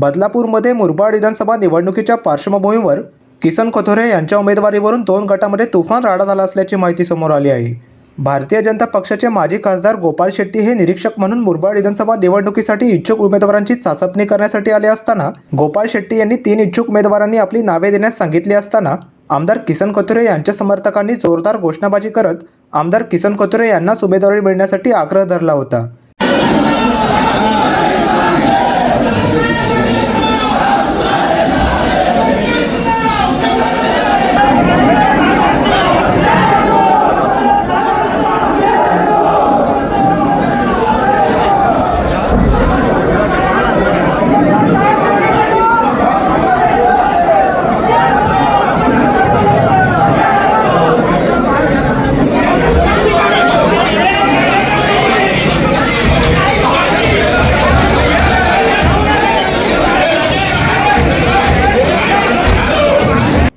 बदलापूरमध्ये मुरबाड विधानसभा निवडणुकीच्या पार्श्वभूमीवर किसन कोथोरे यांच्या उमेदवारीवरून दोन गटामध्ये तुफान राडा झाला असल्याची माहिती समोर आली आहे. भारतीय जनता पक्षाचे माजी खासदार गोपाळ शेट्टी हे निरीक्षक म्हणून मुरबाड विधानसभा निवडणुकीसाठी इच्छुक उमेदवारांची चाचपणी करण्यासाठी आले असताना गोपाळ शेट्टी यांनी तीन इच्छुक उमेदवारांनी आपली नावे देण्यास सांगितली असताना आमदार किसन कोथुरे यांच्या समर्थकांनी जोरदार घोषणाबाजी करत आमदार किसन कोथुरे यांनाच उमेदवारी मिळण्यासाठी आग्रह धरला होता.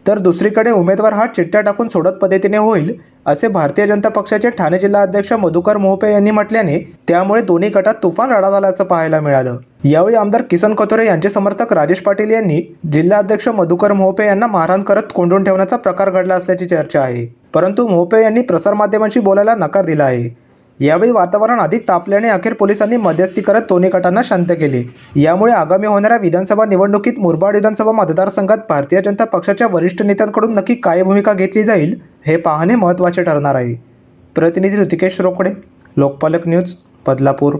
तर दुसरीकडे उमेदवार हा चिठ्ठ्या टाकून सोडत पद्धतीने होईल असे भारतीय जनता पक्षाचे ठाणे जिल्हा अध्यक्ष मधुकर मोहपे यांनी म्हटल्याने त्यामुळे दोन्ही गटात तुफान राडा झाल्याचं पाहायला मिळालं. यावेळी आमदार किसन कथोरे यांचे समर्थक राजेश पाटील यांनी जिल्हा अध्यक्ष मधुकर मोहपे यांना मारहाण करत कोंडून ठेवण्याचा प्रकार घडला असल्याची चर्चा आहे. परंतु मोहपे यांनी प्रसारमाध्यमांशी बोलायला नकार दिला आहे. यावेळी वातावरण अधिक तापल्याने अखेर पोलिसांनी मध्यस्थी करत दोन्ही गटांना शांत केले. यामुळे आगामी होणाऱ्या विधानसभा निवडणुकीत मुरबाड विधानसभा मतदारसंघात भारतीय जनता पक्षाच्या वरिष्ठ नेत्यांकडून नक्की काय भूमिका घेतली जाईल हे पाहणे महत्त्वाचे ठरणार आहे. प्रतिनिधी ऋतिकेश रोकडे लोकपालक न्यूज बदलापूर.